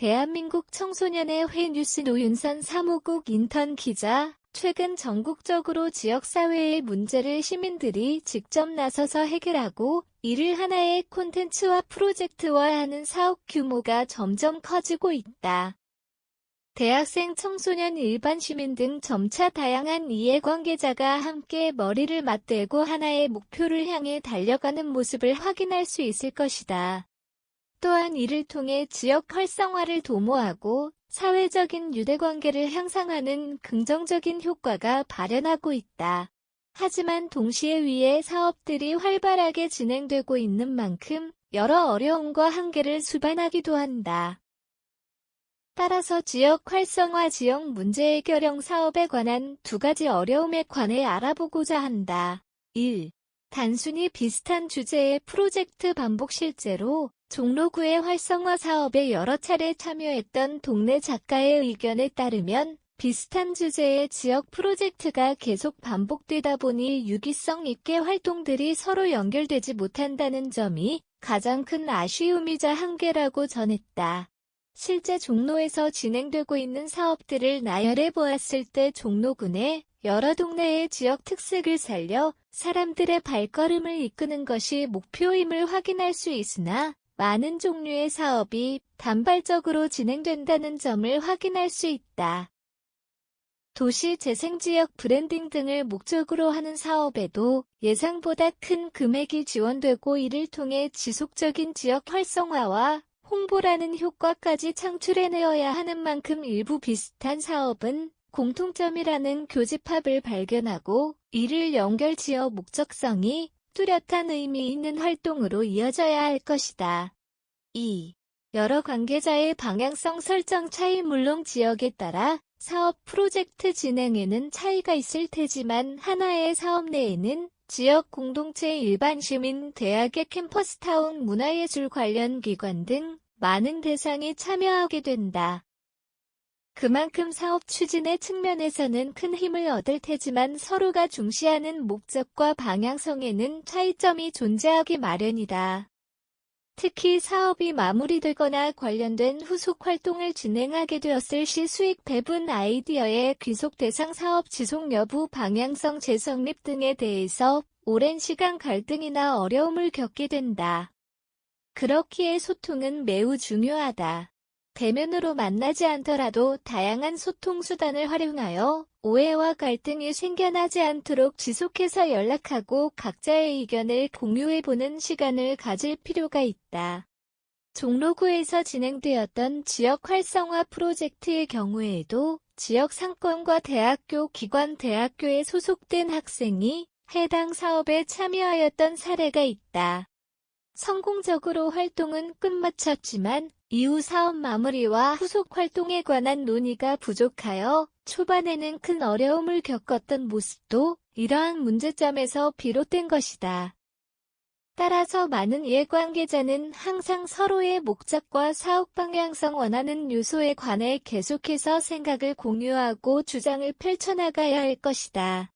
대한민국 청소년의 회 뉴스 노윤선 사무국 인턴 기자, 최근 전국적으로 지역사회의 문제를 시민들이 직접 나서서 해결하고 이를 하나의 콘텐츠와 프로젝트화하는 사업 규모가 점점 커지고 있다. 대학생, 청소년, 일반 시민 등 점차 다양한 이해관계자가 함께 머리를 맞대고 하나의 목표를 향해 달려가는 모습을 확인할 수 있을 것이다. 또한 이를 통해 지역 활성화를 도모하고 사회적인 유대관계를 향상하는 긍정적인 효과가 발현하고 있다. 하지만 동시에 위의 사업들이 활발하게 진행되고 있는 만큼 여러 어려움과 한계를 수반하기도 한다. 따라서 지역 활성화 지역 문제 해결형 사업에 관한 두 가지 어려움에 관해 알아보고자 한다. 1. 단순히 비슷한 주제의 프로젝트 반복 실제로 종로구의 활성화 사업에 여러 차례 참여했던 동네 작가의 의견에 따르면 비슷한 주제의 지역 프로젝트가 계속 반복되다 보니 유기성 있게 활동들이 서로 연결되지 못한다는 점이 가장 큰 아쉬움이자 한계라고 전했다. 실제 종로에서 진행되고 있는 사업들을 나열해 보았을 때 종로군의 여러 동네의 지역 특색을 살려 사람들의 발걸음을 이끄는 것이 목표임을 확인할 수 있으나 많은 종류의 사업이 단발적으로 진행된다는 점을 확인할 수 있다. 도시 재생지역 브랜딩 등을 목적으로 하는 사업에도 예상보다 큰 금액이 지원되고 이를 통해 지속적인 지역 활성화와 홍보라는 효과까지 창출해내어야 하는 만큼 일부 비슷한 사업은 공통점이라는 교집합을 발견하고 이를 연결지어 목적성이 뚜렷한 의미 있는 활동으로 이어져야 할 것이다. 2. 여러 관계자의 방향성 설정 차이 물론 지역에 따라 사업 프로젝트 진행에는 차이가 있을 테지만 하나의 사업 내에는 지역 공동체 일반 시민, 대학의 캠퍼스타운 문화예술 관련 기관 등 많은 대상이 참여하게 된다. 그만큼 사업 추진의 측면에서는 큰 힘을 얻을 테지만 서로가 중시하는 목적과 방향성에는 차이점이 존재하기 마련이다. 특히 사업이 마무리되거나 관련된 후속 활동을 진행하게 되었을 시 수익 배분 아이디어의 귀속 대상 사업 지속 여부 방향성 재성 립 등에 대해서 오랜 시간 갈등이나 어려움을 겪게 된다. 그렇기에 소통은 매우 중요하다. 대면으로 만나지 않더라도 다양한 소통 수단을 활용하여 오해와 갈등이 생겨나지 않도록 지속해서 연락하고 각자의 의견을 공유해보는 시간을 가질 필요가 있다. 종로구에서 진행되었던 지역 활성화 프로젝트의 경우에도 지역 상권과 대학교 기관 대학교에 소속된 학생이 해당 사업에 참여하였던 사례가 있다. 성공적으로 활동은 끝마쳤지만 이후 사업 마무리와 후속 활동에 관한 논의가 부족하여 초반에는 큰 어려움을 겪었던 모습도 이러한 문제점에서 비롯된 것이다. 따라서 많은 이해관계자는 항상 서로의 목적과 사업 방향성 원하는 요소에 관해 계속해서 생각을 공유하고 주장을 펼쳐나가야 할 것이다.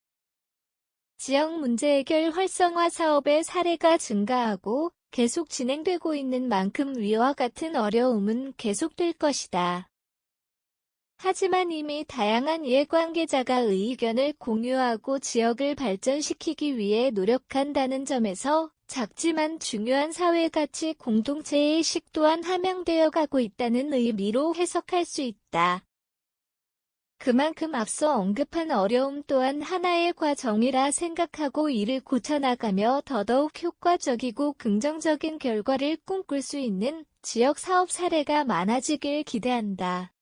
지역 문제 해결 활성화 사업의 사례가 증가하고 계속 진행되고 있는 만큼 위와 같은 어려움은 계속될 것이다. 하지만 이미 다양한 이해관계자가 의견을 공유하고 지역을 발전시키기 위해 노력한다는 점에서 작지만 중요한 사회가치 공동체의 식 또한 함양되어 가고 있다는 의미로 해석할 수 있다. 그만큼 앞서 언급한 어려움 또한 하나의 과정이라 생각하고 이를 고쳐나가며 더더욱 효과적이고 긍정적인 결과를 꿈꿀 수 있는 지역 사업 사례가 많아지길 기대한다.